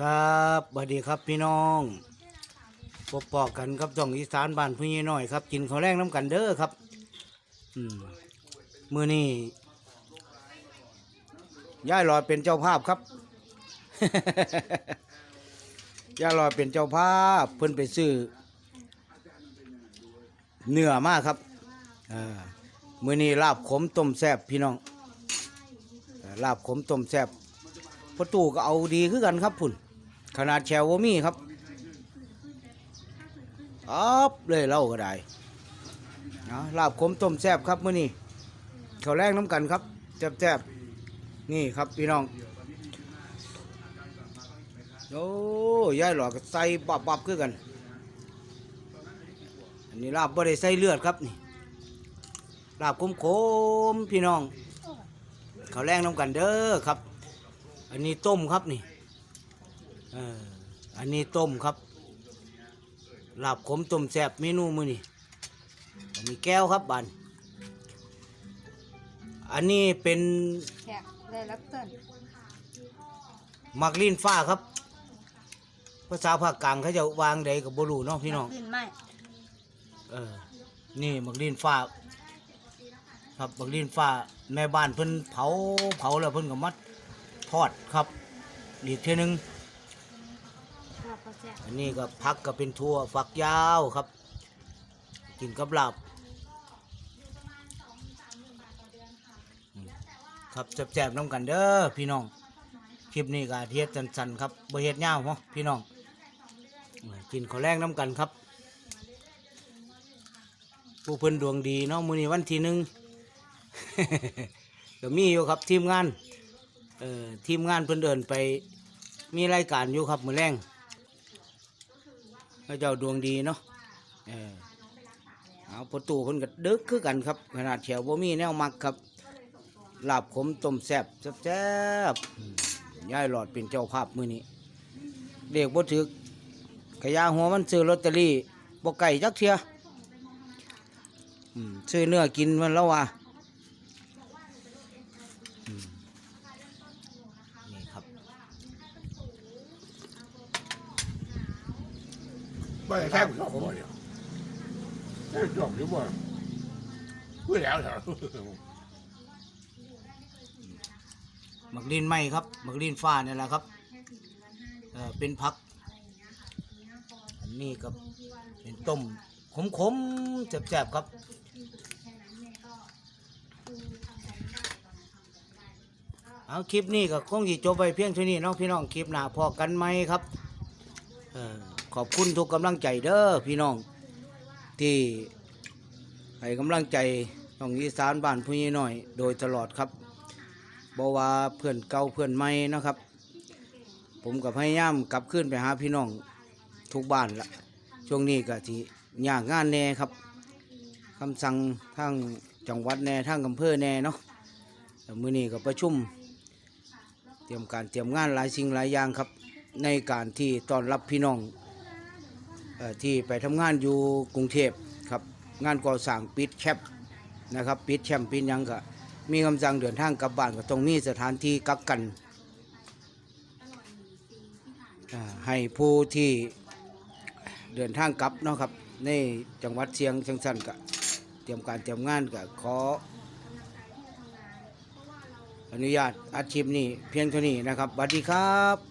ครับสวัสดีครับพี่น้องพบปอกกันครับจ่องอีสานบ้านพี่น้อยครับ กินข้าวแรงน้ำกันเด้อครับ อืมมือนี้ย่ายลอยเป็นเจ้าภาพครับ ย่ายลอยเป็นเจ้าภาพ เพิ่นไปซื้อเนื้อมากครับอ่ามือนี้ลาบขมต้มแซบพี่น้องลาบขมต้มแซบประตูก็เอาดีคือกันครับพุ่น ขนาดแชวว่ามีครับอับเลยเล่าก็ได้นะลาบขมต้มแซบครับมื้อนี้ข้าแรงน้ำกันครับแซบๆนี่ครับพี่น้องโอ้ยายหลอกใส่ปับปับๆคือกัน อันนี้ลาบบ่ได้ใส่เลือดครับนี่ลาบขมๆพี่น้องข้าแรงน้ำกันเด้อครับ อันนี้ต้มครับนี่ อออันนี้ต้มครับลาบขมต้มแซ่บเมนูมือนี่อันนี้แก้วครับบันอันนี้เป็นแขกได้รับเติ้ลมักลิ้นฟ้าครับ ภาษาภาคกลางเขาจะวางใดกับบรูเนาะพี่น้องขึ้นไหมเออนี่มักลิ้นฟ้า ครับมักลิ้นฟ้าแม่บ้านเพิ่นเผาเผาแล้วเพิ่นก็มัดทอดครับอีกเทีนึง ลาบปลาแซ่บอันนี้ก็พักก็เป็นทั่วฝักยาวครับ กินกับลาบครับแซ่บๆน้ำกันเด้อพี่น้อง คลิปนี้ก็เทียดสั้นๆครับบ่เฮ็ดยาวเพราะพี่น้องกินข้าวแรงน้ำกันครับผู้เพิ่นดวงดีเนาะมื้อนี้วันที่หนึ่งก็มีอยู่ครับทีมงานเอ่อทีมงานเพิ่นเดินไปมีรายการอยู่ครับมื้อแรง พระเจ้าดวงดีเนาะเออเอาประตูเพิ่นก็ดึกคือกันครับ ขนาดแถวบ่มีแนวมักครับลาบขมต้มแซ่บแซ่บๆอืมยายหลอดเป็นเจ้าภาพมื้อนี้ เด็กบ่ถึกกะยาหัวมันซื้อลอตเตอรี่บ่ไก่จักเทียอืมซื้อเนื้อกินมันแล้วว่าอืมนี่ครับ ไม่ได้แค่สองคนเดียวแค่สองหรือว่าพูดแล้วเหรอหมักลินไหมครับหมักลินฟ้าเนี่ยแหละครับเอ่อเป็นผัก อันนี้กับเป็นต้มขมๆแซ่บๆครับ เอาคลิปนี้ก็คงจะจบไปเพียงเท่านี้เน้องพี่น้องคลิปหน้าพอกันไหมครับ เอ่อ อบคุณทุกกำลังใจเด้อพี่น้อง ที่ให้กำลังใจน้องอีสานบ้านผู้ใหญ่น้อย โดยตลอดครับบว่าเพื่อนเก่าเพื่อนใหม่นะครับ ผมกับพยายามกลับขึ้นไปหาพี่น้องทุกบ้านละช่วงนี้ก็ที่ยากงานแน่ครับคำสั่งทางจังหวัดแน่ทางอำเภอแน่เนาะแต่มื้อนี้ก็ประชุม เตรียมการเตรียมงานหลายสิ่งหลายอย่างครับ ในการที่ต้อนรับพี่น้อง ที่ไปทำงานอยู่กรุงเทพครับงานก่อสร้างปิดแคบนะครับปิดแคมป์ปิดยังก็มีคำสั่งเดินทางกลับบ้านก็ต้องมีสถานที่กักกันให้ผู้ที่เดินทางกลับเนาะครับในจังหวัดเชียงจังสันก็เตรียมการเตรียมงานก็ขออนุญาตอาชีพนี้เพียงเท่านี้นะครับสวัสดีครับ